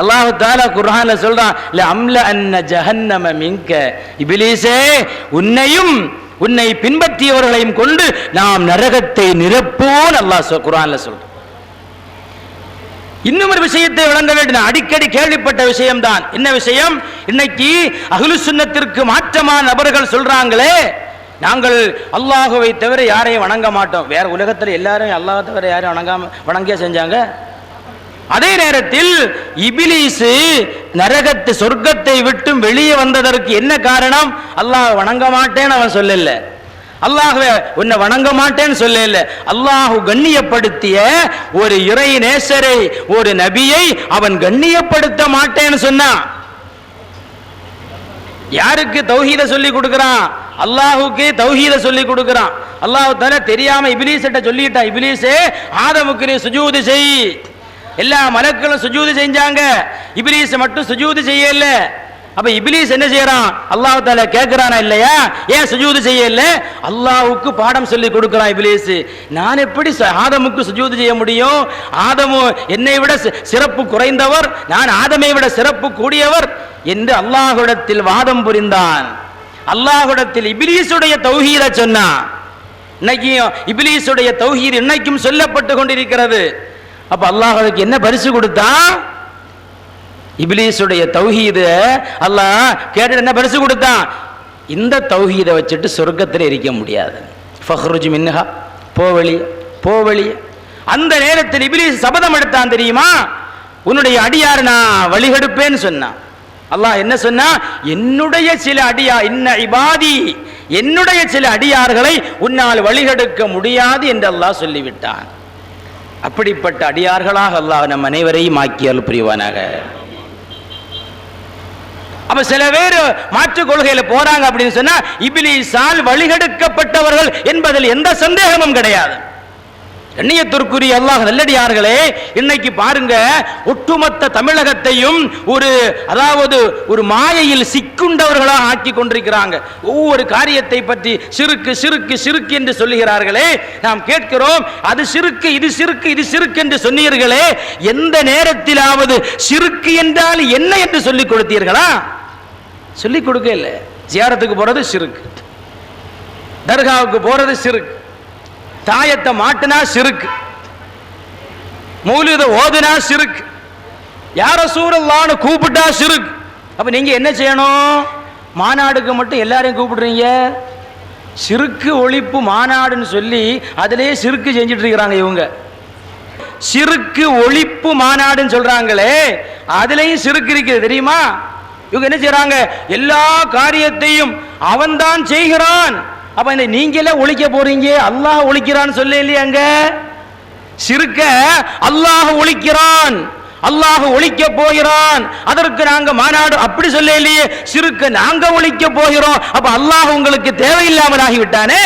அல்லாஹ் தாலா குர்ஆன்ல சொல்றான் இல்ல அம்ல அன்ன ஜஹன்னம மிங்க இபிலீசே உன்னையும் உன்னை பின்பற்றியவர்களையும் கொண்டு நாம் நரகத்தை நிரப்போம் அல்லாஹ் சொல் சொல்றான். இன்னும் ஒரு விஷயத்தை விளங்க வேண்டும். அடிக்கடி கேள்விப்பட்ட விஷயம்தான். என்ன விஷயம்? இன்னைக்கு அஹ்லு சுண்ணத்திற்கு மாற்றமான நபர்கள் சொல்றாங்களே நாங்கள் அல்லாஹுவை தவிர யாரையும் வணங்க மாட்டோம். வேற உலகத்தில் எல்லாரும் அல்லாஹ் தவிர யாரையும் வணங்காம வணங்கியா செஞ்சாங்க? அதே நேரத்தில் இபிலிசு நரகத்து சொர்க்கத்தை விட்டு வெளியே வந்ததற்கு என்ன காரணம்? அல்லாஹ் வணங்க மாட்டேன்னு அவன் சொல்லல. அல்லாஹ்வை உன்னை வணங்க மாட்டேன்னு சொல்லல. அல்லாஹு கண்ணியப்படுத்திய ஒரு இறை நேசரை ஒரு நபியை அவன் கண்ணியப்படுத்த மாட்டேன்னு சொன்னான் யாருக்கு தௌஹீத சொல்லி கொடுக்கிறான்? அல்லாஹுக்கு தௌஹீத சொல்லி கொடுக்கிறான். அல்லாஹ் தஆலா தெரியாம இப்லீஸ்ட்ட சொல்லிட்டான் இப்லீஸே ஆதமுக்கு நீ சுஜூது செய். எல்லா மலக்களும் சுஜூது செஞ்சாங்க. இபிலீஸ் மட்டும் சுஜூது செய்யல. அப்ப இபிலீஸ் என்ன செய்யறான்? அல்லாஹ் தால கேட்கிறானா இல்லையா? ஏன் சுஜூது செய்யல? அல்லாவுக்கு பாடம் சொல்லி கொடுக்கிறான் இபிலீஸ். நான் எப்படி ச- ஆதமுக்கு சுஜூது செய்ய முடியும்? ஆதமு என்னை விட சிறப்பு குறைந்தவர். நான் ஆதமை விட சிறப்பு கூடியவர் என்று அல்லாஹுடத்தில் வாதம் புரிந்தான். அல்லாஹுடத்தில் இபிலீசுடைய தௌஹீத சொன்னான். இன்னைக்கும் இபிலீசுடைய தௌஹீர் இன்னைக்கும் சொல்லப்பட்டு கொண்டிருக்கிறது. அப்ப அல்லாஹ் அதுக்கு என்ன பரிசு கொடுத்தான் இபிலீஸுடைய தௌஹீது. அல்லாஹ் கேட்டு என்ன பரிசு கொடுத்தான் இந்த தௌஹீதை வச்சுட்டு சொர்க்கத்தில் இருக்க முடியாது. ஃபஹ்ருஜ் மின்ஹா போவழி போவழி அந்த நேரத்தில் இபிலீஸ் சபதம் எடுத்தான் தெரியுமா? உன்னுடைய அடியார் நான் வழிகெடுப்பேன்னு சொன்னான் அல்லாஹ் என்ன சொன்னா? என்னுடைய சில அடியா இன்ன இபாதி என்னுடைய சில அடியார்களை உன்னால் வழிகெடுக்க முடியாது என்று அல்லாஹ் சொல்லிவிட்டான். அப்படிப்பட்ட அடியார்களாக அல்லாஹ் நம் அனைவரையும் ஆக்கியால் புரிவானாக. அப்ப சில பேர் மாற்று கொள்கையில போறாங்க அப்படின்னு சொன்னா இபிலிசால் வழிகெடுக்கப்பட்டவர்கள் என்பதில் எந்த சந்தேகமும் கிடையாது. எண்ணியத்திற்குரிய அல்லாஹ் நல்லடியார்களே இன்னைக்கு பாருங்க ஒட்டுமொத்த தமிழகத்தையும் ஒரு அதாவது ஒரு மாயையில் சிக்குண்டவர்களாக ஆக்கி கொண்டிருக்கிறாங்க. ஒவ்வொரு காரியத்தை பற்றி சிறுக்கு சிறுக்கு சிறுக்கு என்று சொல்லுகிறார்களே நாம் கேட்கிறோம் அது சிறுக்கு இது சிறுக்கு இது சிறுக்கு என்று சொன்னீர்களே எந்த நேரத்திலாவது சிறுக்கு என்றால் என்ன என்று சொல்லிக் கொடுத்தீர்களா? சொல்லிக் கொடுக்க இல்லை ஜியாரத்துக்கு போறது சிறுக்கு. தர்காவுக்கு போறது சிறுக்கு. தாயத்தை மாட்டினா சிறுக்கு. மௌலித ஓதுனா சிறுக்கு. யார சூழல்லான்னு கூப்பிட்டா சிறுக்கு. அப்ப நீங்க என்ன செய்யணும்? மாநாடுக்கு மட்டும் எல்லாரையும் கூப்பிடுறீங்க? சிறுக்கு ஒழிப்பு மாநாடுன்னு சொல்லி அதிலேயே சிறுக்கு செஞ்சுட்டு இருக்கிறாங்க இவங்க. சிறுக்கு ஒழிப்பு மாநாடுன்னு சொல்றாங்களே அதுலேயும் சிறுக்கு இருக்குது தெரியுமா? இவங்க என்ன செய்கிறாங்க எல்லா காரியத்தையும் அவன்தான் செய்கிறான். அப்ப இந்த நீங்களே ஒழிக்க போறீங்க. அல்லாஹ் ஒழிக்கிறான்னு சொல்ல இல்லையாங்க சிறுக்க அல்லாஹ் ஒழிக்கிறான். அல்லாஹ் ஒழிக்க போகிறான். அதற்கு நாங்க மாநாடு அப்படி சொல்ல இல்லையே. சிறுக்க நாங்க ஒழிக்க போகிறோம். அப்ப அல்லாஹ் உங்களுக்கு தேவையில்லாமல் ஆகிவிட்டானே